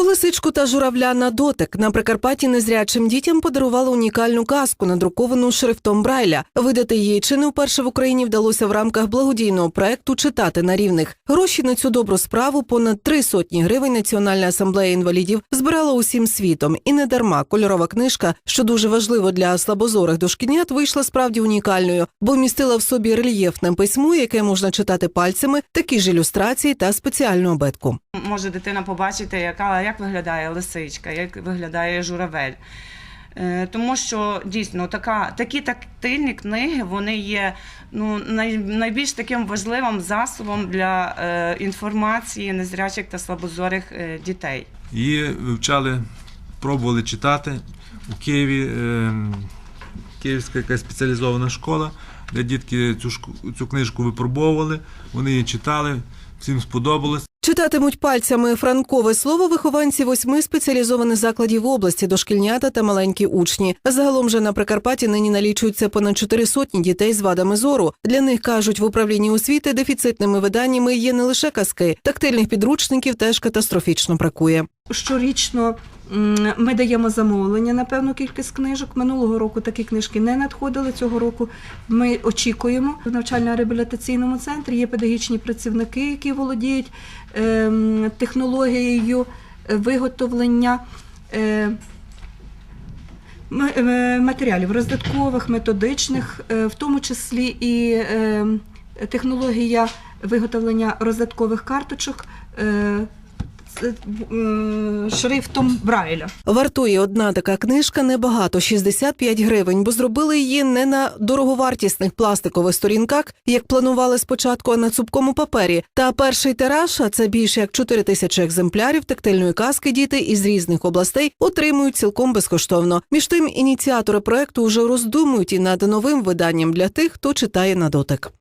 Про лисичку та журавля на дотик на Прикарпатті незрячим дітям подарували унікальну казку, надруковану шрифтом Брайля. Видати її чи не вперше в Україні вдалося в рамках благодійного проекту читати на рівних. Гроші на цю добру справу понад три сотні гривень Національна асамблея інвалідів збирала усім світом. І не дарма кольорова книжка, що дуже важливо для слабозорих дошкільнят, вийшла справді унікальною, бо містила в собі рельєфне письмо, яке можна читати пальцями, такі ж ілюстрації та спеціальну обетку. Може дитина побачити, яка, як виглядає лисичка, як виглядає журавель. Е, Тому що дійсно така, такі тактильні книги вони є ну, най, найбільш таким важливим засобом для е, інформації незрячих та слабозорих е, дітей. Її вивчали, пробували читати у Києві. е, Київська якась спеціалізована школа, де дітки цю, цю книжку випробовували, вони її читали, всім сподобалось. Читатимуть пальцями франкове слово вихованці восьми спеціалізованих закладів області, дошкільнята та маленькі учні. Загалом же на Прикарпатті нині налічується понад чотири сотні дітей з вадами зору. Для них кажуть в управлінні освіти дефіцитними виданнями є не лише казки, тактильних підручників теж катастрофічно бракує. Щорічно ми даємо замовлення на певну кількість книжок. Минулого року такі книжки не надходили. Цього року ми очікуємо. В навчально-реабілітаційному центрі є педагогічні працівники, які володіють ем, технологією виготовлення. е, е, Матеріалів роздаткових, методичних, е, в тому числі і е, технологія виготовлення роздаткових карточок шрифтом Брайля. Вартує одна така книжка небагато 65 гривень, бо зробили її не на дороговартісних пластикових сторінках, як планували спочатку, а на цупкому папері. Та перший тираж, а це більше як 4 тисячі екземплярів тактильної казки діти із різних областей отримують цілком безкоштовно. Між тим, ініціатори проекту вже роздумують і над новим виданням для тих, хто читає на дотик.